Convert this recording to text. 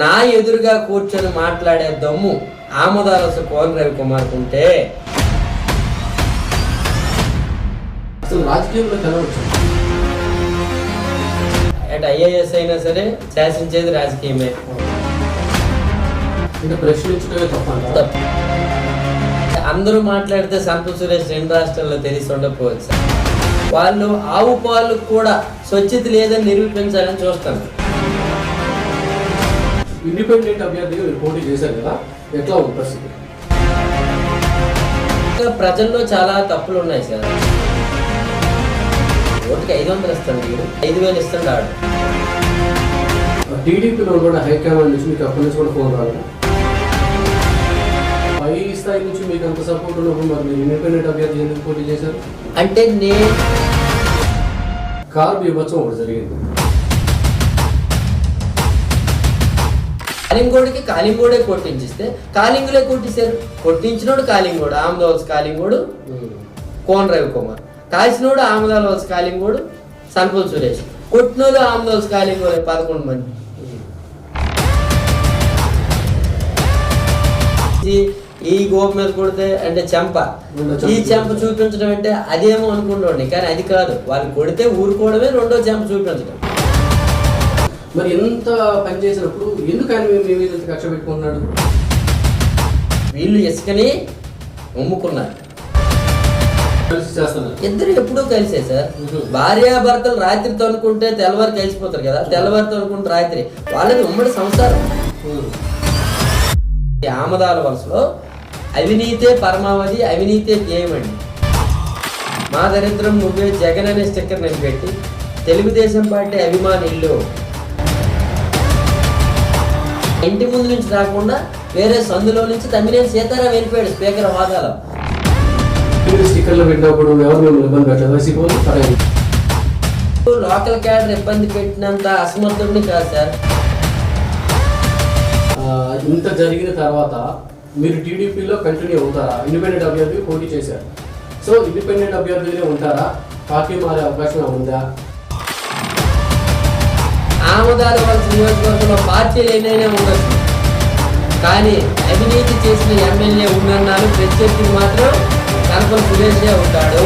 నా ఎదురుగా కూర్చొని మాట్లాడే దమ్ము ఆమదాలస కోన రవి కుమార్కు ఉంటే అసలు రాజకీయంలో కలవచ్చు. అటు ఐఏఎస్ అయినా సరే శాసించేది రాజకీయమే. ప్రశ్నించడమే తప్ప. అందరూ మాట్లాడితే సంతోష్ సురేష్ రెండు రాష్ట్రాల్లో తెలిసి ఉండకపోవచ్చు. వాళ్ళు ఆవు పాలు కూడా స్వచ్ఛత లేదని నిరూపించాలని చూస్తాను ఇండిపెండెంట్ అభ్యర్థిగా మీరు పోటీ చేశారు కదా ఎట్లా ఉంది పరిస్థితి? ప్రజల్లో చాలా తప్పులు ఉన్నాయి సార్. ఓటుకి ఐదు వందలు ఇస్తాను మీరు ఐదు వేలు ఇస్తాడు ఆడు. టీడీపీలో కూడా హైకమాండ్ నుంచి మీకు అప్పటి నుంచి కూడా ఫోన్ రాలేదు? పై స్థాయి నుంచి మీకు అంత సపోర్ట్ ఉన్నప్పుడు మరి మీరు ఇండిపెండెంట్ అభ్యర్థి ఎందుకు పోటీ చేశారు? అంటే నేను కారు బీభత్సం ఒకటి జరిగింది. కాలింగోడికి కాలింగోడే కొట్టించిస్తే కాలింగులే కొట్టించారు. కొట్టించినోడు కాలింగోడు ఆమదవలస కాలింగోడు కోన రవి కుమార్. కాల్చినోడు ఆమదాలవలస కాలింగోడు సంపల్ సురేష్. కొట్టినోడు ఆమదవలస కాలింగోడు పదకొండు మంది. ఈ- ఈ గోపు మీద కొడితే అంటే చెంప ఈ చెంప చూపించడం అంటే అదేమో అనుకుంటుండే కానీ అది కాదు. వాళ్ళు కొడితే ఊరుకోవడమే రెండో చెంప చూపించడం. మరి ఎంత పని చేసినప్పుడు ఎందుకు ఆయన మీ మీద కక్ష పెట్టుకుంటున్నాడు వీళ్ళు ఇసుకని కలిసి చేస్తున్నారు. ఇద్దరు ఎప్పుడూ కలిసే సార్. భార్యాభర్తలు రాత్రి తనుకుంటే తెల్లవారు కలిసిపోతారు కదా తెల్లవారు తనుకుంటే రాత్రి. వాళ్ళది ఉమ్మడి సంసారం. ఆమదాల వలసలో అవినీతే పరమావధి అవినీతే ధ్యేయమండి. మా దరిద్రం నువ్వే జగన్ అనే స్టిక్కర్ నేను పెట్టి తెలుగుదేశం పార్టీ అభిమాని ఇల్లు ఇంటి ముందు నుంచి రాకుండా వేరే సందులో నుంచి తమ్మినేని సీతారాం వెళ్ళిపోయాడు స్పీకర్ హోదాలో స్టిక్కర్లు పెట్టినప్పుడు ఎవరు ఇబ్బంది పెట్టలేదు? లోకల్ క్యాడర్ ఇబ్బంది పెట్టినంత అసమర్థుడిని కాదు సార్. ఇంత జరిగిన తర్వాత మీరు టీడీపీలో కంటిన్యూ అవుతారా? ఇండిపెండెంట్ అభ్యర్థి పోటీ చేశారు. సో ఇండిపెండెంట్ అభ్యర్థిగానే ఉంటారా? పార్టీ మారే అవకాశం ఉందా? ఆమదాల వలస నియోజకవర్గంలో పార్టీలు ఏదైనా ఉండొచ్చు. కానీ అవినీతి చేసిన ఎమ్మెల్యే ఉన్నన్నాళ్ళు ప్రత్యర్థి మాత్రం కనపల సురేషే ఉంటాడు.